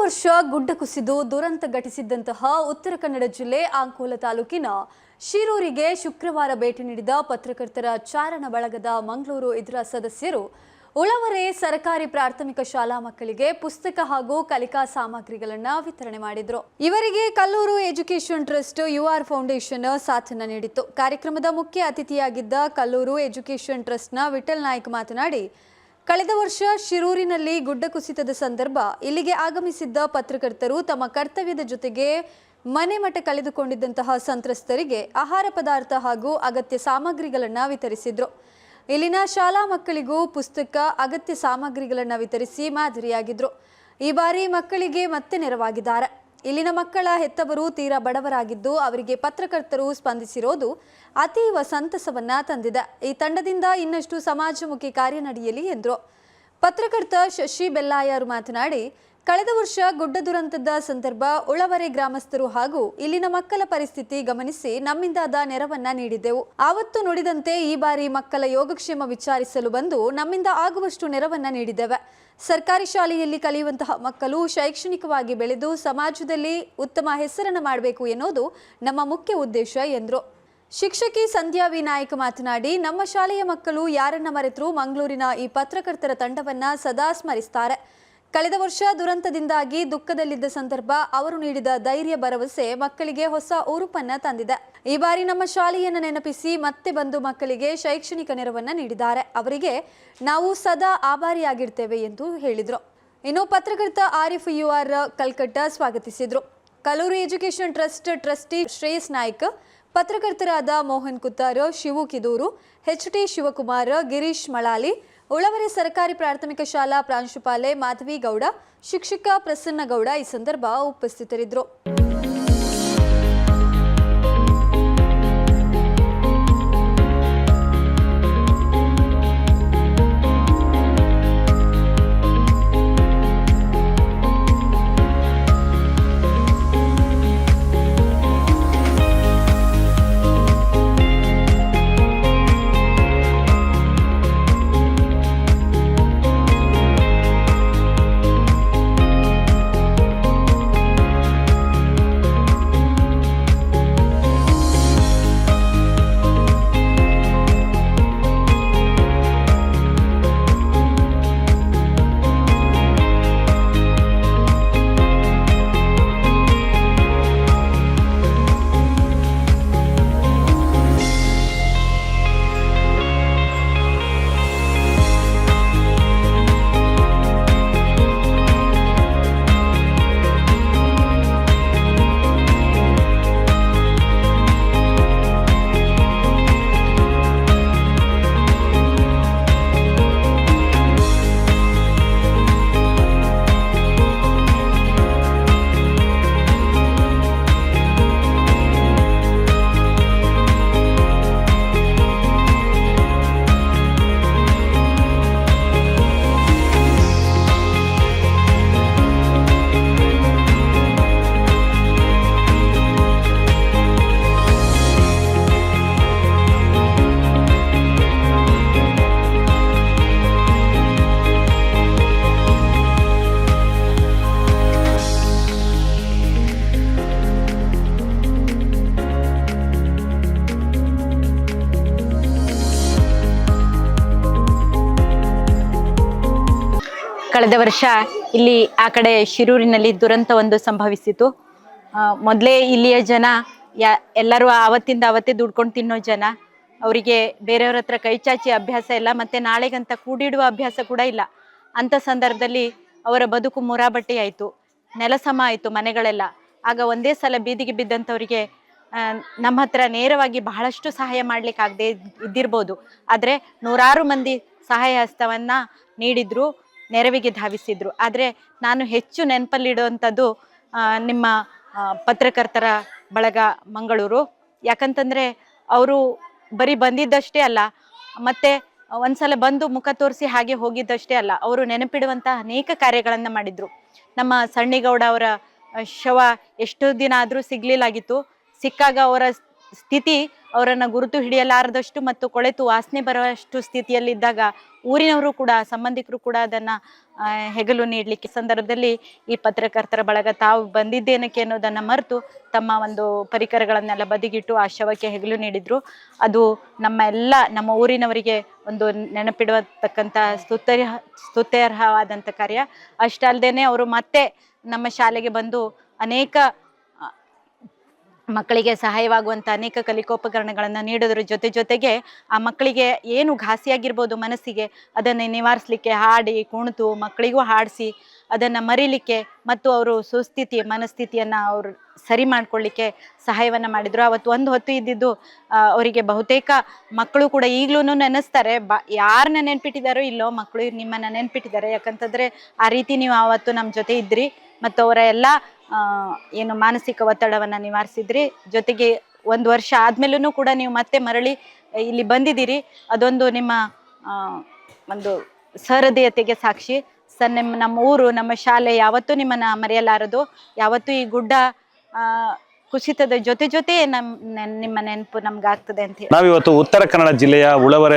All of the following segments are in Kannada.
ವರ್ಷ ಗುಡ್ಡ ಕುಸಿದು ದುರಂತ ಘಟಿಸಿದ್ದಂತಹ ಉತ್ತರ ಕನ್ನಡ ಜಿಲ್ಲೆ ಅಂಕೋಲ ತಾಲೂಕಿನ ಶಿರೂರಿಗೆ ಶುಕ್ರವಾರ ಭೇಟಿ ನೀಡಿದ ಪತ್ರಕರ್ತರ ಚಾರಣ ಬಳಗದ ಮಂಗಳೂರು ಇದರ ಸದಸ್ಯರು, ಉಳವರೆ ಸರ್ಕಾರಿ ಪ್ರಾಥಮಿಕ ಶಾಲಾ ಮಕ್ಕಳಿಗೆ ಪುಸ್ತಕ ಹಾಗೂ ಕಲಿಕಾ ಸಾಮಗ್ರಿಗಳನ್ನು ವಿತರಣೆ ಮಾಡಿದ್ರು. ಇವರಿಗೆ Kalluru education trust U R foundation ಸಾಥನ ನೀಡಿತ್ತು. ಕಾರ್ಯಕ್ರಮದ ಮುಖ್ಯ ಅತಿಥಿಯಾಗಿದ್ದ ಕಲ್ಲೂರು ಎಜುಕೇಷನ್ ಟ್ರಸ್ಟ್ನ ವಿಠಲ್ ನಾಯ್ಕ್ ಮಾತನಾಡಿ ಕಳೆದ ವರ್ಷ ಶಿರೂರಿನಲ್ಲಿ ಗುಡ್ಡ ಕುಸಿತದ ಸಂದರ್ಭ, ಇಲ್ಲಿಗೆ ಆಗಮಿಸಿದ್ದ ಪತ್ರಕರ್ತರು ತಮ್ಮ ಕರ್ತವ್ಯದ ಜೊತೆಗೆ ಮನೆ ಮಠ ಕಳೆದುಕೊಂಡಿದ್ದಂತಹ ಸಂತ್ರಸ್ತರಿಗೆ ಆಹಾರ ಪದಾರ್ಥ ಹಾಗೂ ಅಗತ್ಯ ಸಾಮಗ್ರಿಗಳನ್ನು ವಿತರಿಸಿದ್ರು. ಇಲ್ಲಿನ ಶಾಲಾ ಮಕ್ಕಳಿಗೂ ಪುಸ್ತಕ, ಅಗತ್ಯ ಸಾಮಗ್ರಿಗಳನ್ನು ವಿತರಿಸಿ ಮಾದರಿಯಾಗಿದ್ರು. ಈ ಬಾರಿ ಮಕ್ಕಳಿಗೆ ಮತ್ತೆ ನೆರವಾಗಿದ್ದಾರೆ. ಇಲ್ಲಿನ ಮಕ್ಕಳ ಹೆತ್ತವರು ತೀರಾ ಬಡವರಾಗಿದ್ದು ಅವರಿಗೆ ಪತ್ರಕರ್ತರು ಸ್ಪಂದಿಸಿರೋದು ಅತೀವ ಸಂತಸವನ್ನ ತಂದಿದೆ. ಈ ತಂಡದಿಂದ ಇನ್ನಷ್ಟು ಸಮಾಜಮುಖಿ ಕಾರ್ಯ ನಡೆಯಲಿ ಎಂದರು. ಪತ್ರಕರ್ತ ಶಶಿ ಬೆಲ್ಲಾಯರು ಮಾತನಾಡಿ ಕಳೆದ ವರ್ಷ ಗುಡ್ಡ ದುರಂತದ ಸಂದರ್ಭ ಉಳವರೆ ಗ್ರಾಮಸ್ಥರು ಹಾಗೂ ಇಲ್ಲಿನ ಮಕ್ಕಳ ಪರಿಸ್ಥಿತಿ ಗಮನಿಸಿ ನಮ್ಮಿಂದಾದ ನೆರವನ್ನ ನೀಡಿದ್ದೆವು. ಆವತ್ತು ನುಡಿದಂತೆ ಈ ಬಾರಿ ಮಕ್ಕಳ ಯೋಗಕ್ಷೇಮ ವಿಚಾರಿಸಲು ಬಂದು ನಮ್ಮಿಂದ ಆಗುವಷ್ಟು ನೆರವನ್ನ ನೀಡಿದ್ದೇವೆ. ಸರ್ಕಾರಿ ಶಾಲೆಯಲ್ಲಿ ಕಲಿಯುವಂತಹ ಮಕ್ಕಳು ಶೈಕ್ಷಣಿಕವಾಗಿ ಬೆಳೆದು ಸಮಾಜದಲ್ಲಿ ಉತ್ತಮ ಹೆಸರನ್ನು ಮಾಡಬೇಕು ಎನ್ನುವುದು ನಮ್ಮ ಮುಖ್ಯ ಉದ್ದೇಶ ಎಂದರು. ಶಿಕ್ಷಕಿ ಸಂಧ್ಯಾ ವಿನಾಯಕ್ ನಾಯ್ಕ ಮಾತನಾಡಿ, ನಮ್ಮ ಶಾಲೆಯ ಮಕ್ಕಳು ಯಾರನ್ನ ಮರೆತರೂ ಮಂಗಳೂರಿನ ಈ ಪತ್ರಕರ್ತರ ತಂಡವನ್ನ ಸದಾ ಸ್ಮರಿಸ್ತಾರೆ. ಕಳೆದ ವರ್ಷ ದುರಂತದಿಂದಾಗಿ ದುಃಖದಲ್ಲಿದ್ದ ಸಂದರ್ಭ ಅವರು ನೀಡಿದ ಧೈರ್ಯ ಭರವಸೆ ಮಕ್ಕಳಿಗೆ ಹೊಸ ಊರುಪನ್ನ ತಂದಿದೆ. ಈ ಬಾರಿ ನಮ್ಮ ಶಾಲೆಯನ್ನು ನೆನಪಿಸಿ ಮತ್ತೆ ಬಂದು ಮಕ್ಕಳಿಗೆ ಶೈಕ್ಷಣಿಕ ನೆರವನ್ನ ನೀಡಿದ್ದಾರೆ. ಅವರಿಗೆ ನಾವು ಸದಾ ಆಭಾರಿಯಾಗಿರ್ತೇವೆ ಎಂದು ಹೇಳಿದರು. ಇನ್ನು ಪತ್ರಕರ್ತ ಆರಿಫ್ ಯು ಆರ್ ಕಲ್ಕಟ್ಟ ಸ್ವಾಗತಿಸಿದರು. Kaluru education trust trustee Shreyas Naik, ಪತ್ರಕರ್ತರಾದ Mohan Kuttar, Shivu Kiduru, H T Shivakumar, Girish Malali Ulavare ಸರ್ಕಾರಿ ಪ್ರಾಥಮಿಕ ಶಾಲಾ ಪ್ರಾಂಶುಪಾಲೆ ಮಾಧವಿ ಗೌಡ ಶಿಕ್ಷಕ ಪ್ರಸನ್ನಗೌಡ ಈ ಸಂದರ್ಭ ಉಪಸ್ಥಿತರಿದ್ದರು. ಕಳೆದ ವರ್ಷ ಇಲ್ಲಿ ಆ ಕಡೆ ಶಿರೂರಿನಲ್ಲಿ ದುರಂತ ಒಂದು ಸಂಭವಿಸಿತು. ಮೊದಲೇ ಇಲ್ಲಿಯ ಜನ ಯಾ, ಎಲ್ಲರೂ ಆವತ್ತಿಂದ ಅವತ್ತೇ ದುಡ್ಕೊಂಡು ತಿನ್ನೋ ಜನ. ಅವರಿಗೆ ಬೇರೆಯವ್ರ ಹತ್ರ ಕೈಚಾಚಿ ಅಭ್ಯಾಸ ಇಲ್ಲ, ಮತ್ತೆ ನಾಳೆಗಂತ ಕೂಡಿಡುವ ಅಭ್ಯಾಸ ಕೂಡ ಇಲ್ಲ. ಅಂತ ಸಂದರ್ಭದಲ್ಲಿ ಅವರ ಬದುಕು ಮುರಾಬಟ್ಟಿ ಆಯಿತು ನೆಲಸಮ ಆಯಿತು ಮನೆಗಳೆಲ್ಲ. ಆಗ ಒಂದೇ ಸಲ ಬೀದಿಗೆ ಬಿದ್ದಂಥವರಿಗೆ ನಮ್ಮ ಹತ್ರ ನೇರವಾಗಿ ಬಹಳಷ್ಟು ಸಹಾಯ ಮಾಡ್ಲಿಕ್ಕೆ ಆಗದೆ ಇದ್ದಿರ್ಬೋದು. ಆದರೆ ನೂರಾರು ಮಂದಿ ಸಹಾಯ ಹಸ್ತವನ್ನ ನೀಡಿದ್ರು. ನೆರವಿಗೆ ಧಾವಿಸಿದ್ರು. ಆದರೆ ನಾನು ಹೆಚ್ಚು ನೆನಪಲ್ಲಿಡುವಂಥದ್ದು ನಿಮ್ಮ ಪತ್ರಕರ್ತರ ಬಳಗ ಮಂಗಳೂರು. ಯಾಕಂತಂದರೆ ಅವರು ಬರೀ ಬಂದಿದ್ದಷ್ಟೇ ಅಲ್ಲ, ಮತ್ತೆ ಒಂದ್ಸಲ ಬಂದು ಮುಖ ತೋರಿಸಿ ಹಾಗೆ ಹೋಗಿದ್ದಷ್ಟೇ ಅಲ್ಲ, ಅವರು ನೆನಪಿಡುವಂಥ ಅನೇಕ ಕಾರ್ಯಗಳನ್ನು ಮಾಡಿದರು. ನಮ್ಮ ಸಣ್ಣಿಗೌಡ ಅವರ ಶವ ಎಷ್ಟು ದಿನ ಆದರೂ ಸಿಗಲಿಲ್ಲಾಗಿತ್ತು. ಸಿಕ್ಕಾಗ ಅವರ ಸ್ಥಿತಿ ಅವರನ್ನು ಗುರುತು ಹಿಡಿಯಲಾರದಷ್ಟು ಮತ್ತು ಕೊಳೆತು ವಾಸನೆ ಬರುವಷ್ಟು ಸ್ಥಿತಿಯಲ್ಲಿದ್ದಾಗ ಊರಿನವರು ಕೂಡ, ಸಂಬಂಧಿಕರು ಕೂಡ ಅದನ್ನು ಹೆಗಲು ನೀಡಲಿಕ್ಕೆ ಸಂದರ್ಭದಲ್ಲಿ ಈ ಪತ್ರಕರ್ತರ ಬಳಗ ತಾವು ಬಂದಿದ್ದೇನಕ್ಕೆ ಅನ್ನೋದನ್ನು ಮರೆತು ತಮ್ಮ ಒಂದು ಪರಿಕರಗಳನ್ನೆಲ್ಲ ಬದಿಗಿಟ್ಟು ಆ ಶವಕ್ಕೆ ಹೆಗಲು ನೀಡಿದ್ರು. ಅದು ನಮ್ಮ ಎಲ್ಲ, ನಮ್ಮ ಊರಿನವರಿಗೆ ಒಂದು ನೆನಪಿಡುವತಕ್ಕಂಥ ಸ್ತುತ್ಯ ಸ್ತುತ್ಯರ್ಹವಾದಂಥ ಕಾರ್ಯ. ಅಷ್ಟಲ್ದೇನೆ ಅವರು ಮತ್ತೆ ನಮ್ಮ ಶಾಲೆಗೆ ಬಂದು ಅನೇಕ ಮಕ್ಕಳಿಗೆ ಸಹಾಯವಾಗುವಂಥ ಅನೇಕ ಕಲಿಕೋಪಕರಣಗಳನ್ನು ನೀಡೋದ್ರ ಜೊತೆ ಜೊತೆಗೆ ಆ ಮಕ್ಕಳಿಗೆ ಏನು ಘಾಸಿಯಾಗಿರ್ಬೋದು ಮನಸ್ಸಿಗೆ, ಅದನ್ನು ನಿವಾರಿಸಲಿಕ್ಕೆ ಹಾಡಿ ಕುಣಿತು ಮಕ್ಕಳಿಗೂ ಹಾಡಿಸಿ, ಅದನ್ನು ಮರೀಲಿಕ್ಕೆ ಮತ್ತು ಅವರು ಸುಸ್ಥಿತಿ, ಮನಸ್ಥಿತಿಯನ್ನು ಅವರು ಸರಿ ಮಾಡ್ಕೊಳ್ಳಿಕ್ಕೆ ಸಹಾಯವನ್ನು ಮಾಡಿದರು. ಅವತ್ತು ಒಂದು ಹೊತ್ತು ಇದ್ದಿದ್ದು ಅವರಿಗೆ ಬಹುತೇಕ ಮಕ್ಕಳು ಕೂಡ ಈಗಲೂ ನೆನೆಸ್ತಾರೆ. ಬ ಯಾರನ್ನ ನೆನ್ಪಿಟ್ಟಿದ್ದಾರೋ ಇಲ್ಲೋ ಮಕ್ಕಳು ನಿಮ್ಮನ್ನ ನೆನ್ಪಿಟ್ಟಿದ್ದಾರೆ ಯಾಕಂತಂದರೆ ಆ ರೀತಿ ನೀವು ಆವತ್ತು ನಮ್ಮ ಜೊತೆ ಇದ್ರಿ ಮತ್ತು ಅವರ ಎಲ್ಲ ಏನು ಮಾನಸಿಕ ಒತ್ತಡವನ್ನು ನಿವಾರಿಸಿದ್ರಿ. ಜೊತೆಗೆ ಒಂದು ವರ್ಷ ಆದ್ಮೇಲೂ ಕೂಡ ನೀವು ಮತ್ತೆ ಮರಳಿ ಇಲ್ಲಿ ಬಂದಿದ್ದೀರಿ. ಅದೊಂದು ನಿಮ್ಮ ಒಂದು ಸಹೃದಯತೆಗೆ ಸಾಕ್ಷಿ. ಸರ್ ನಿಮ್ಮ ನಮ್ಮ ಊರು, ನಮ್ಮ ಶಾಲೆ ಯಾವತ್ತೂ ನಿಮ್ಮನ್ನ ಮರೆಯಲಾರದು. ಯಾವತ್ತೂ ಈ ಗುಡ್ಡ ಕುಸಿತದ ಜೊತೆ ಜೊತೆ ನಿಮ್ಮ ನೆನಪು ನಮ್ಗಾಗ್ತದೆ ಅಂತ ನಾವಿವತ್ತು ಉತ್ತರ ಕನ್ನಡ ಜಿಲ್ಲೆಯ ಉಳವರ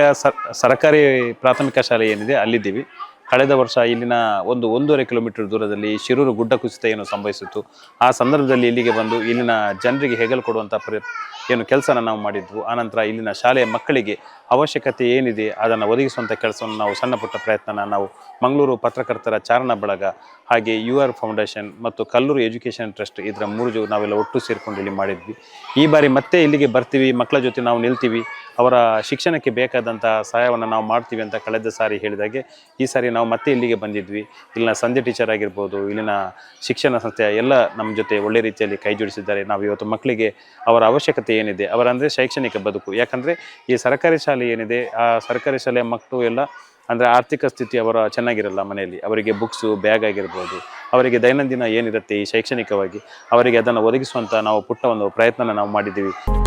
ಸರ್ಕಾರಿ ಪ್ರಾಥಮಿಕ ಶಾಲೆ ಏನಿದೆ, ಅಲ್ಲಿದ್ದೀವಿ. ಕಳೆದ ವರ್ಷ ಇಲ್ಲಿನ ಒಂದು ಒಂದೂವರೆ ಕಿಲೋಮೀಟರ್ ದೂರದಲ್ಲಿ ಶಿರೂರು ಗುಡ್ಡ ಕುಸಿತ ಏನು ಸಂಭವಿಸಿತ್ತು. ಆ ಸಂದರ್ಭದಲ್ಲಿ ಇಲ್ಲಿಗೆ ಬಂದು ಇಲ್ಲಿನ ಜನರಿಗೆ ಹೆಗಲು ಕೊಡುವಂಥ ಪ್ರ ಏನು ಕೆಲಸನ ನಾವು ಮಾಡಿದ್ವು. ಆನಂತರ ಇಲ್ಲಿನ ಶಾಲೆಯ ಮಕ್ಕಳಿಗೆ ಅವಶ್ಯಕತೆ ಏನಿದೆ ಅದನ್ನು ಒದಗಿಸುವಂಥ ಕೆಲಸವನ್ನು ನಾವು ಸಣ್ಣ ಪುಟ್ಟ ಪ್ರಯತ್ನನ ನಾವು ಮಂಗಳೂರು ಪತ್ರಕರ್ತರ ಚಾರಣ ಬಳಗ ಹಾಗೆ ಯು ಆರ್ ಫೌಂಡೇಶನ್ ಮತ್ತು ಕಲ್ಲೂರು ಎಜುಕೇಷನ್ ಟ್ರಸ್ಟ್ ಇದರ ಮೂರು ಜೊ ನಾವೆಲ್ಲ ಒಟ್ಟು ಸೇರಿಕೊಂಡು ಇಲ್ಲಿ ಮಾಡಿದ್ವಿ. ಈ ಬಾರಿ ಮತ್ತೆ ಇಲ್ಲಿಗೆ ಬರ್ತೀವಿ ಮಕ್ಕಳ ಜೊತೆ ನಾವು ನಿಲ್ತೀವಿ. ಅವರ ಶಿಕ್ಷಣಕ್ಕೆ ಬೇಕಾದಂಥ ಸಹಾಯವನ್ನು ನಾವು ಮಾಡ್ತೀವಿ ಅಂತ ಕಳೆದ ಸಾರಿ ಹೇಳಿದಾಗೆ ಈ ಸಾರಿ ನಾವು ಮತ್ತೆ ಇಲ್ಲಿಗೆ ಬಂದಿದ್ವಿ. ಇಲ್ಲಿನ ಸಂಜೆ ಟೀಚರ್ ಆಗಿರ್ಬೋದು, ಇಲ್ಲಿನ ಶಿಕ್ಷಣ ಸಂಸ್ಥೆ ಎಲ್ಲ ನಮ್ಮ ಜೊತೆ ಒಳ್ಳೆ ರೀತಿಯಲ್ಲಿ ಕೈ ಜೋಡಿಸಿದ್ದಾರೆ. ನಾವು ಇವತ್ತು ಮಕ್ಕಳಿಗೆ ಅವರ ಅವಶ್ಯಕತೆ ಏನಿದೆ? ಅವರಂದರೆ ಶೈಕ್ಷಣಿಕ ಬದುಕು. ಯಾಕಂದರೆ ಈ ಸರ್ಕಾರಿ ಶಾಲೆ ಏನಿದೆ, ಆ ಸರ್ಕಾರಿ ಶಾಲೆಯ ಮಕ್ಕಳು ಎಲ್ಲ ಅಂದರೆ ಆರ್ಥಿಕ ಸ್ಥಿತಿ ಅವರ ಚೆನ್ನಾಗಿರಲ್ಲ ಮನೆಯಲ್ಲಿ. ಅವರಿಗೆ ಬುಕ್ಸು ಬ್ಯಾಗ್ ಆಗಿರ್ಬೋದು. ಅವರಿಗೆ ದೈನಂದಿನ ಏನಿರುತ್ತೆ ಈ ಶೈಕ್ಷಣಿಕವಾಗಿ, ಅವರಿಗೆ ಅದನ್ನು ಒದಗಿಸುವಂಥ ನಾವು ಪುಟ್ಟ ಒಂದು ಪ್ರಯತ್ನನ ನಾವು ಮಾಡಿದ್ದೀವಿ.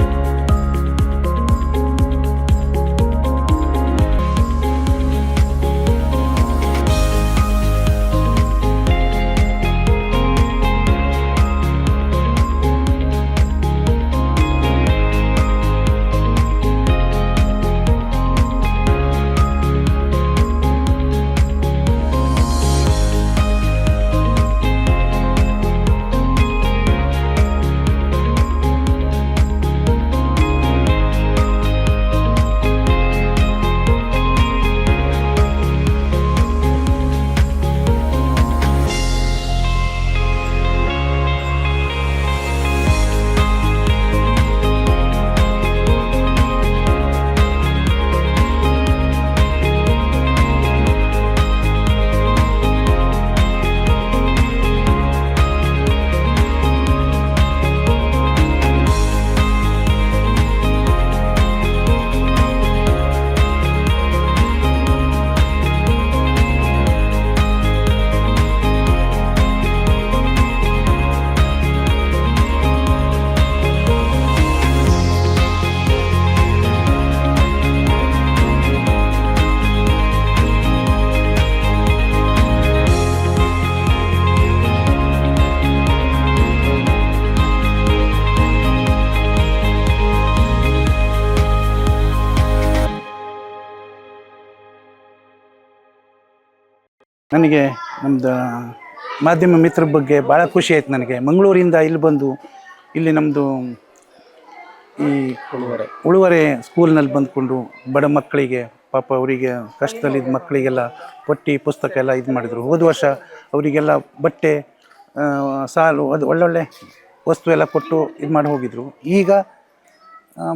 ನನಗೆ ನಮ್ಮದು ಮಾಧ್ಯಮ ಮಿತ್ರ ಬಗ್ಗೆ ಭಾಳ ಖುಷಿ ಆಯ್ತು ನನಗೆ. ಮಂಗಳೂರಿಂದ ಇಲ್ಲಿ ಬಂದು ಇಲ್ಲಿ ನಮ್ಮದು ಈ ಉಳುವರೆ ಉಳುವರೆ ಸ್ಕೂಲ್ನಲ್ಲಿ ಬಂದ್ಕೊಂಡು ಬಡ ಮಕ್ಕಳಿಗೆ, ಪಾಪ ಅವರಿಗೆ ಕಷ್ಟದಲ್ಲಿದ್ದ ಮಕ್ಕಳಿಗೆಲ್ಲ ಪಟ್ಟಿ, ಪುಸ್ತಕ ಎಲ್ಲ ಇದು ಮಾಡಿದರು. ಹೋದ ವರ್ಷ ಅವರಿಗೆಲ್ಲ ಬಟ್ಟೆ ಸಾಲು ಅದು ಒಳ್ಳೊಳ್ಳೆ ವಸ್ತು ಎಲ್ಲ ಕೊಟ್ಟು ಇದು ಮಾಡಿ ಹೋಗಿದ್ರು. ಈಗ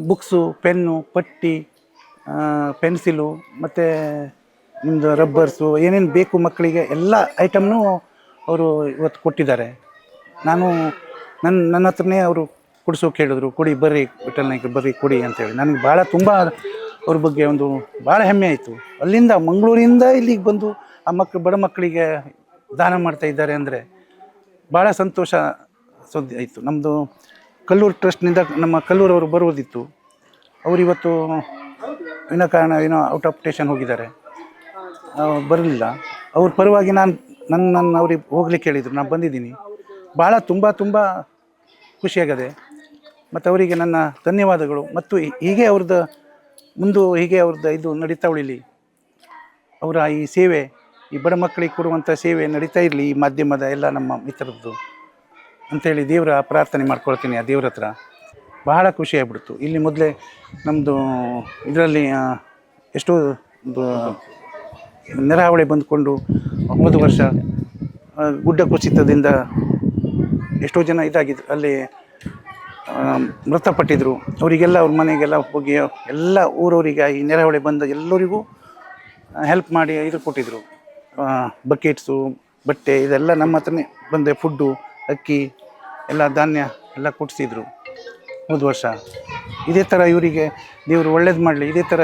ಬುಕ್ಸು, ಪೆನ್ನು, ಪಟ್ಟಿ ಪೆನ್ಸಿಲು ಮತ್ತು ನಿಮ್ಮದು ರಬ್ಬರ್ಸು ಏನೇನು ಬೇಕು ಮಕ್ಕಳಿಗೆ, ಎಲ್ಲ ಐಟಮ್ನು ಅವರು ಇವತ್ತು ಕೊಟ್ಟಿದ್ದಾರೆ. ನಾನು ನನ್ನ ನನ್ನ ಹತ್ರನೇ ಅವರು ಕುಡಿಸೋಕೆ ಹೇಳಿದ್ರು ಕುಡಿ, ಬರ್ರಿ ವಿಠಲ್ ನಾಯ್ಕರು ಬರ್ರಿ, ಕೊಡಿ ಅಂತೇಳಿ ನನಗೆ ಭಾಳ ತುಂಬ ಅವ್ರ ಬಗ್ಗೆ ಒಂದು ಭಾಳ ಹೆಮ್ಮೆ ಆಯಿತು. ಅಲ್ಲಿಂದ ಮಂಗಳೂರಿಂದ ಇಲ್ಲಿಗೆ ಬಂದು ಆ ಮಕ್ಕಳು ಬಡ ಮಕ್ಕಳಿಗೆ ದಾನ ಮಾಡ್ತಾ ಇದ್ದಾರೆ ಅಂದರೆ ಭಾಳ ಸಂತೋಷ ಸುದ್ದಿ ಆಯಿತು. ನಮ್ಮದು ಕಲ್ಲೂರು ಟ್ರಸ್ಟ್ನಿಂದ ನಮ್ಮ ಕಲ್ಲೂರವರು ಇವತ್ತು ವಿನಾಕಾರಣ ಏನೋ ಔಟ್ ಆಫ್ ಸ್ಟೇಷನ್ ಹೋಗಿದ್ದಾರೆ. ಬರಲಿಲ್ಲ. ಅವ್ರ ಪರವಾಗಿ ನಾನು ನನ್ನ ನನ್ನ ಅವ್ರಿಗೆ ಹೋಗ್ಲಿಕ್ಕೆ ಹೇಳಿದರು. ನಾನು ಬಂದಿದ್ದೀನಿ. ಭಾಳ ತುಂಬ ತುಂಬ ಖುಷಿಯಾಗದೆ ಮತ್ತು ಅವರಿಗೆ ನನ್ನ ಧನ್ಯವಾದಗಳು. ಮತ್ತು ಹೀಗೆ ಅವ್ರದ್ದು ಮುಂದೆ ಹೀಗೆ ಅವ್ರದ್ದು ಇದು ನಡೀತಾ ಉಳಿಲಿ. ಅವರ ಈ ಸೇವೆ, ಈ ಬಡ ಮಕ್ಕಳಿಗೆ ಕೊಡುವಂಥ ಸೇವೆ ನಡೀತಾ ಇರಲಿ, ಈ ಮಾಧ್ಯಮದ ಎಲ್ಲ ನಮ್ಮ ಮಿತ್ರರದ್ದು. ಅಂಥೇಳಿ ದೇವರ ಪ್ರಾರ್ಥನೆ ಮಾಡ್ಕೊಳ್ತೀನಿ ಆ ದೇವ್ರ ಹತ್ರ. ಬಹಳ ಖುಷಿ ಆಗ್ಬಿಡ್ತು. ಇಲ್ಲಿ ಮೊದಲೇ ನಮ್ಮದು ಇದರಲ್ಲಿ ಎಷ್ಟೋ ನೆರೆಹಾವಳಿ ಬಂದುಕೊಂಡು ಒಂಬತ್ತು ವರ್ಷ ಗುಡ್ಡ ಕುಸಿತದಿಂದ ಎಷ್ಟೋ ಜನ ಇದಾಗಿದ್ರು ಅಲ್ಲಿ ಮೃತಪಟ್ಟಿದ್ದರು ಅವರಿಗೆಲ್ಲ ಅವ್ರ ಮನೆಗೆಲ್ಲ ಹೋಗಿ, ಎಲ್ಲ ಊರವರಿಗೆ ಈ ನೆರಾವಳಿ ಬಂದ ಎಲ್ಲರಿಗೂ ಹೆಲ್ಪ್ ಮಾಡಿ ಇದು ಕೊಟ್ಟಿದ್ರು. ಬಕೆಟ್ಸು ಬಟ್ಟೆ, ಇದೆಲ್ಲ ನಮ್ಮ ಹತ್ರನೇ ಬಂದೆ ಫುಡ್ಡು ಅಕ್ಕಿ, ಎಲ್ಲ ಧಾನ್ಯ ಎಲ್ಲ ಕೊಡಿಸಿದ್ರು. ಹೋದ ವರ್ಷ. ಇದೇ ಥರ ಇವರಿಗೆ ದೇವರು ಒಳ್ಳೇದು ಮಾಡಲಿ, ಇದೇ ಥರ